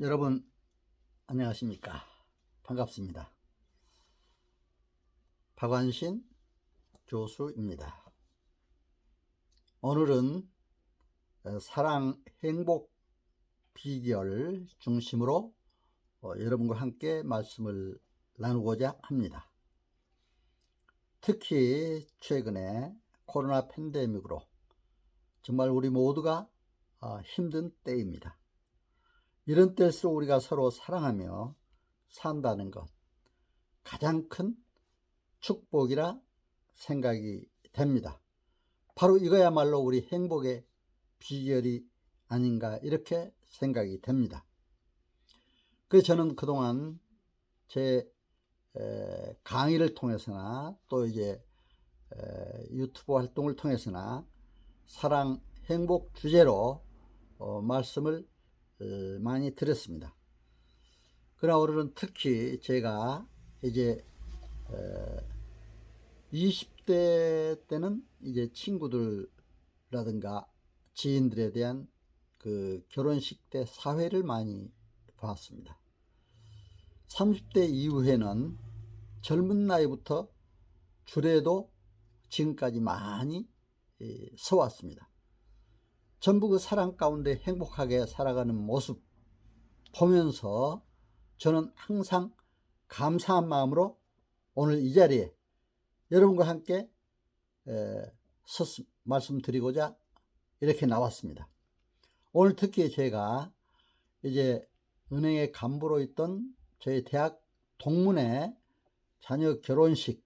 여러분 안녕하십니까? 반갑습니다. 박완신 교수입니다. 오늘은 어, 사랑 행복 비결 중심으로 어, 여러분과 함께 말씀을 나누고자 합니다. 특히 최근에 코로나 팬데믹으로 정말 우리 모두가 아, 힘든 때입니다 이런 때일수록 우리가 서로 사랑하며 산다는 것 가장 큰 축복이라 생각이 됩니다. 바로 이거야말로 우리 행복의 비결이 아닌가 이렇게 생각이 됩니다. 그래서 저는 그동안 제 강의를 통해서나 또 이제 유튜브 활동을 통해서나 사랑 행복 주제로 어, 말씀을 어, 많이 들었습니다. 그러나 오늘은 특히 제가 이제 20대 때는 이제 친구들라든가 지인들에 대한 그 결혼식 때 사회를 많이 봤습니다. 30대 이후에는 젊은 나이부터 줄에도 지금까지 많이 예, 서왔습니다. 전부 그 사랑 가운데 행복하게 살아가는 모습 보면서 저는 항상 감사한 마음으로 오늘 이 자리에 여러분과 함께 섰, 말씀드리고자 이렇게 나왔습니다. 오늘 특히 제가 이제 은행의 간부로 있던 저희 대학 동문회 자녀 결혼식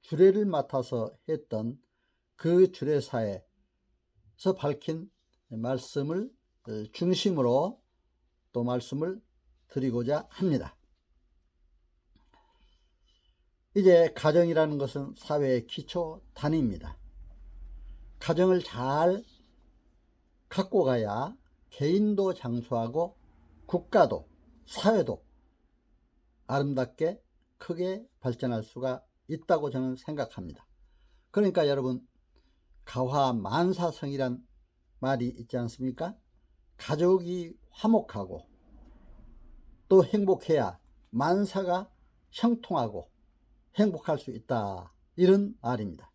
주례를 맡아서 했던 그 주례사에 서 밝힌 말씀을 어, 중심으로 또 말씀을 드리고자 합니다. 이제 가정이라는 것은 사회의 기초 단위입니다. 가정을 잘 갖고 가야 개인도 장수하고 국가도 사회도 아름답게 크게 발전할 수가 있다고 저는 생각합니다. 그러니까 여러분 가화 만사성이란 말이 있지 않습니까? 가족이 화목하고 또 행복해야 만사가 형통하고 행복할 수 있다. 이런 말입니다.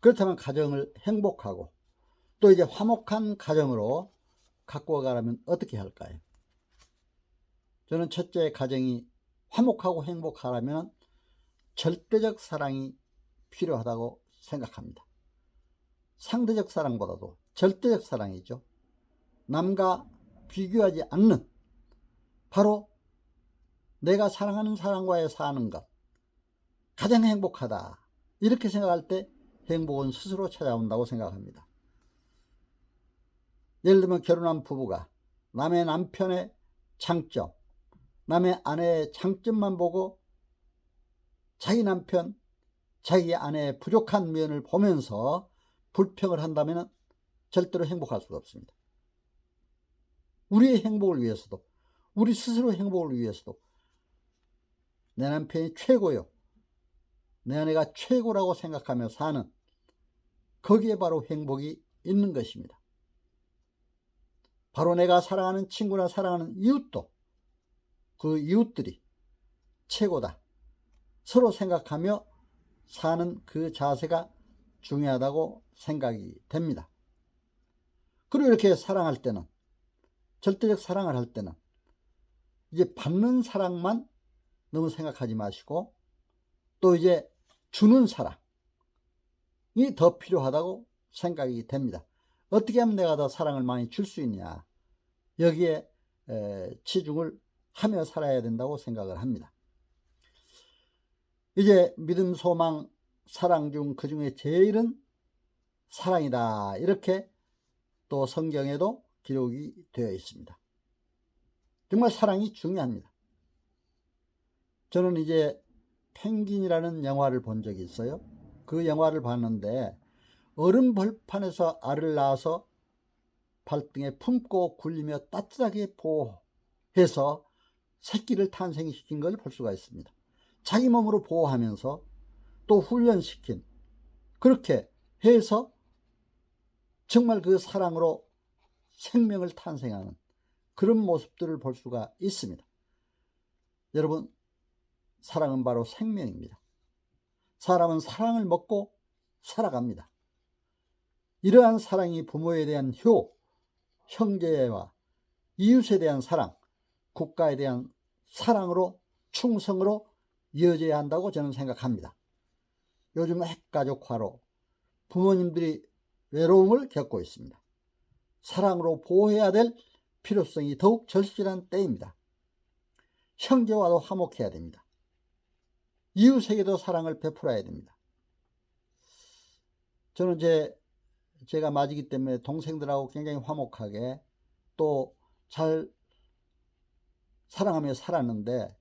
그렇다면 가정을 행복하고 또 이제 화목한 가정으로 갖고 가려면 어떻게 할까요? 저는 첫째 가정이 화목하고 행복하려면 절대적 사랑이 필요하다고 생각합니다. 상대적 사랑보다도 절대적 사랑이죠. 남과 비교하지 않는 바로 내가 사랑하는 사람과의 사는 것 가장 행복하다. 이렇게 생각할 때 행복은 스스로 찾아온다고 생각합니다. 예를 들면 결혼한 부부가 남의 남편의 장점, 남의 아내의 장점만 보고 자기 남편, 자기 아내의 부족한 면을 보면서 불평을 한다면 절대로 행복할 수가 없습니다. 우리의 행복을 위해서도 우리 스스로 행복을 위해서도 내 남편이 최고요. 내 아내가 최고라고 생각하며 사는 거기에 바로 행복이 있는 것입니다. 바로 내가 사랑하는 친구나 사랑하는 이웃도 그 이웃들이 최고다. 서로 생각하며 사는 그 자세가 중요하다고 생각이 됩니다. 그리고 이렇게 사랑할 때는 절대적 사랑을 할 때는 이제 받는 사랑만 너무 생각하지 마시고 또 이제 주는 사랑이 더 필요하다고 생각이 됩니다. 어떻게 하면 내가 더 사랑을 많이 줄 수 있냐 여기에 치중을 하며 살아야 된다고 생각을 합니다. 이제 믿음, 소망, 사랑 중 그 중에 제일은 사랑이다. 이렇게 또 성경에도 기록이 되어 있습니다. 정말 사랑이 중요합니다. 저는 이제 펭귄이라는 영화를 본 적이 있어요. 그 영화를 봤는데 얼음 벌판에서 알을 낳아서 발등에 품고 굴리며 따뜻하게 보호해서 새끼를 탄생시킨 걸 볼 수가 있습니다. 자기 몸으로 보호하면서 또 훈련시킨 그렇게 해서 정말 그 사랑으로 생명을 탄생하는 그런 모습들을 볼 수가 있습니다. 여러분, 사랑은 바로 생명입니다. 사람은 사랑을 먹고 살아갑니다. 이러한 사랑이 부모에 대한 효, 형제와 이웃에 대한 사랑, 국가에 대한 사랑으로 충성으로 이어져야 한다고 저는 생각합니다. 요즘 핵가족화로 부모님들이 외로움을 겪고 있습니다. 사랑으로 보호해야 될 필요성이 더욱 절실한 때입니다. 형제와도 화목해야 됩니다. 이웃에게도 사랑을 베풀어야 됩니다. 저는 제, 제가 맞이기 때문에 동생들하고 굉장히 화목하게 또 잘 사랑하며 살았는데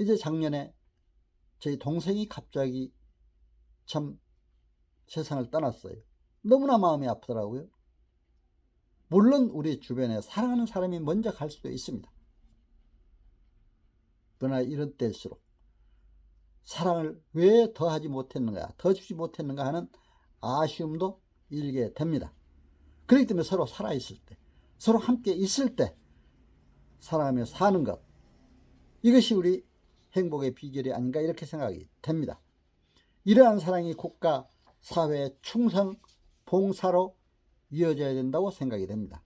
이제 작년에 저희 동생이 갑자기 참 세상을 떠났어요. 너무나 마음이 아프더라고요. 물론 우리 주변에 사랑하는 사람이 먼저 갈 수도 있습니다. 그러나 이런 때일수록 사랑을 왜 더 하지 못했는가, 더 주지 못했는가 하는 아쉬움도 일게 됩니다. 그렇기 때문에 서로 살아있을 때, 서로 함께 있을 때 사랑하며 사는 것, 이것이 우리 행복의 비결이 아닌가 이렇게 생각이 됩니다. 이러한 사랑이 국가, 사회 충성, 봉사로 이어져야 된다고 생각이 됩니다.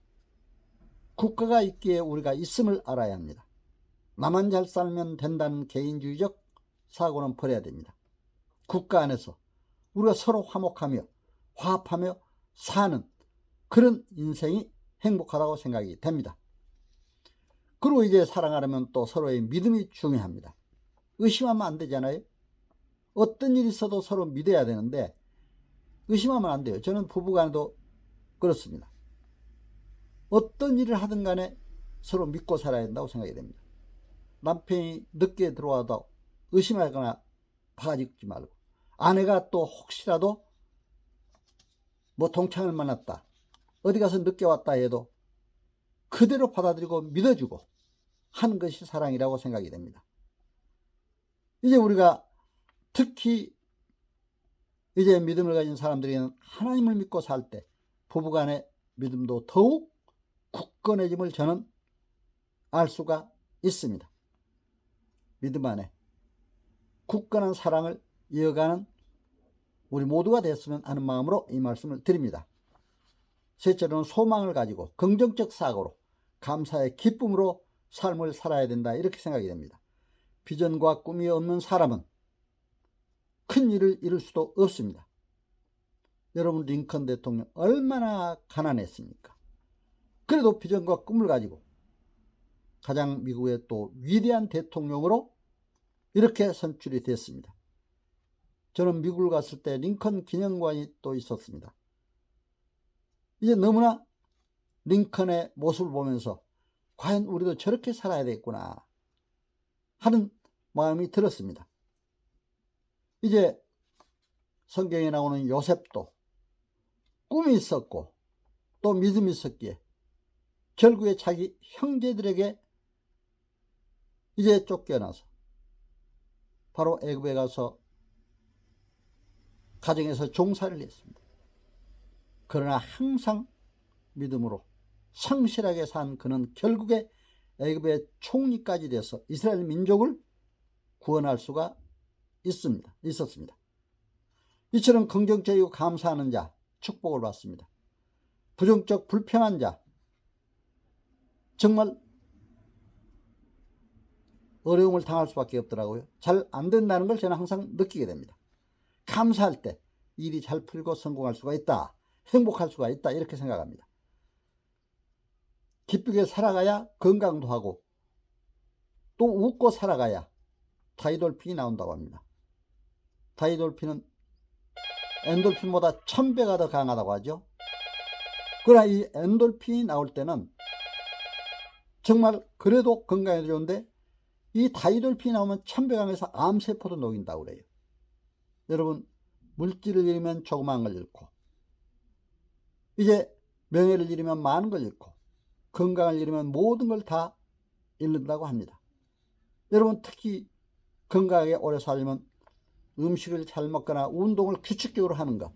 국가가 있기에 우리가 있음을 알아야 합니다. 나만 잘 살면 된다는 개인주의적 사고는 버려야 됩니다. 국가 안에서 우리가 서로 화목하며 화합하며 사는 그런 인생이 행복하다고 생각이 됩니다. 그리고 이제 사랑하려면 또 서로의 믿음이 중요합니다. 의심하면 안 되잖아요. 어떤 일이 있어도 서로 믿어야 되는데 의심하면 안 돼요. 저는 부부간에도 그렇습니다. 어떤 일을 하든 간에 서로 믿고 살아야 된다고 생각이 됩니다. 남편이 늦게 들어와도 의심하거나 바가지 긁지 말고 아내가 또 혹시라도 뭐 동창을 만났다 어디 가서 늦게 왔다 해도 그대로 받아들이고 믿어주고 하는 것이 사랑이라고 생각이 됩니다. 이제 우리가 특히 이제 믿음을 가진 사람들이 하나님을 믿고 살 때 부부간의 믿음도 더욱 굳건해짐을 저는 알 수가 있습니다. 믿음 안에 굳건한 사랑을 이어가는 우리 모두가 됐으면 하는 마음으로 이 말씀을 드립니다. 셋째로는 소망을 가지고 긍정적 사고로 감사의 기쁨으로 삶을 살아야 된다 이렇게 생각이 됩니다. 비전과 꿈이 없는 사람은 큰 일을 이룰 수도 없습니다. 여러분 링컨 대통령 얼마나 가난했습니까? 그래도 비전과 꿈을 가지고 가장 미국의 또 위대한 대통령으로 이렇게 선출이 됐습니다. 저는 미국을 갔을 때 링컨 기념관이 또 있었습니다. 이제 너무나 링컨의 모습을 보면서 과연 우리도 저렇게 살아야 되겠구나 하는 마음이 들었습니다. 이제 성경에 나오는 요셉도 꿈이 있었고 또 믿음이 있었기에 결국에 자기 형제들에게 이제 쫓겨나서 바로 애굽에 가서 가정에서 종사를 했습니다. 그러나 항상 믿음으로 성실하게 산 그는 결국에 애굽의 총리까지 돼서 이스라엘 민족을 구원할 수가 있습니다. 있었습니다. 이처럼 긍정적이고 감사하는 자 축복을 받습니다. 부정적 불평한 자 정말 어려움을 당할 수밖에 없더라고요. 잘 안 된다는 걸 저는 항상 느끼게 됩니다. 감사할 때 일이 잘 풀고 성공할 수가 있다. 행복할 수가 있다. 이렇게 생각합니다. 기쁘게 살아가야 건강도 하고 또 웃고 살아가야 다이돌핀이 나온다고 합니다. 다이돌핀은 엔돌핀보다 천배가 더 강하다고 하죠. 그러나 이 엔돌핀이 나올 때는 정말 그래도 건강에 좋은데 이 다이돌핀이 나오면 천배 강해서 암세포도 녹인다고 그래요. 여러분 물질을 잃으면 조그마한 걸 잃고 이제 명예를 잃으면 많은 걸 잃고 건강을 잃으면 모든 걸 다 잃는다고 합니다. 여러분 특히 건강하게 오래 살려면 음식을 잘 먹거나 운동을 규칙적으로 하는 것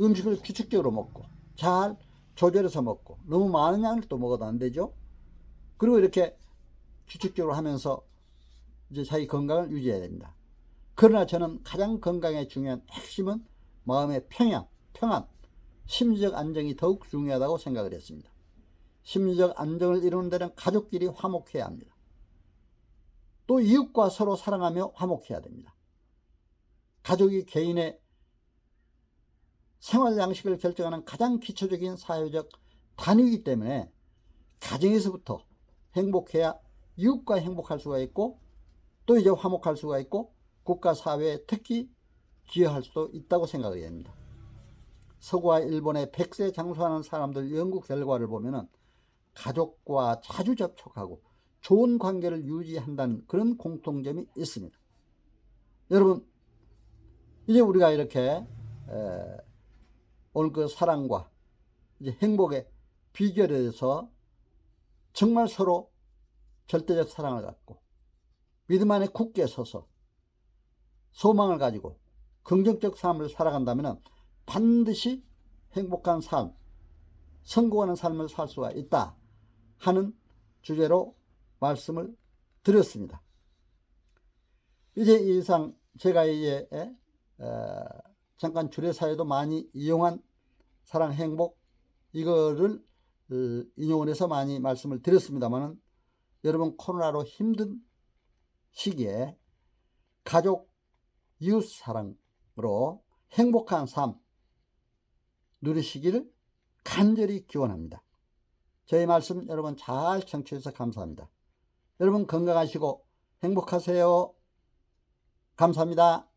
음식을 규칙적으로 먹고 잘 조절해서 먹고 너무 많은 양을 또 먹어도 안 되죠. 그리고 이렇게 규칙적으로 하면서 이제 자기 건강을 유지해야 됩니다. 그러나 저는 가장 건강에 중요한 핵심은 마음의 평양, 평안, 심리적 안정이 더욱 중요하다고 생각을 했습니다. 심리적 안정을 이루는 데는 가족끼리 화목해야 합니다. 또 이웃과 서로 사랑하며 화목해야 됩니다. 가족이 개인의 생활 양식을 결정하는 가장 기초적인 사회적 단위이기 때문에 가정에서부터 행복해야 이웃과 행복할 수가 있고 또 이제 화목할 수가 있고 국가 사회에 특히 기여할 수도 있다고 생각이 됩니다. 서구와 일본의 백세 장수하는 사람들 연구 결과를 보면은 가족과 자주 접촉하고 좋은 관계를 유지한다는 그런 공통점이 있습니다. 여러분, 이제 우리가 이렇게 에, 오늘 그 사랑과 이제 행복의 비결에 대해서 정말 서로 절대적 사랑을 갖고 믿음 안에 굳게 서서 소망을 가지고 긍정적 삶을 살아간다면 반드시 행복한 삶, 성공하는 삶을 살 수가 있다 하는 주제로 말씀을 드렸습니다. 이제 이 이상 제가 이제 에, 잠깐 주례사에도 많이 이용한 사랑 행복 이거를 어, 인용을 해서 많이 말씀을 드렸습니다만은 여러분 코로나로 힘든 시기에 가족 이웃 사랑으로 행복한 삶 누리시기를 간절히 기원합니다. 저희 말씀 여러분 잘 청취해 주셔서 감사합니다. 여러분 건강하시고 행복하세요. 감사합니다.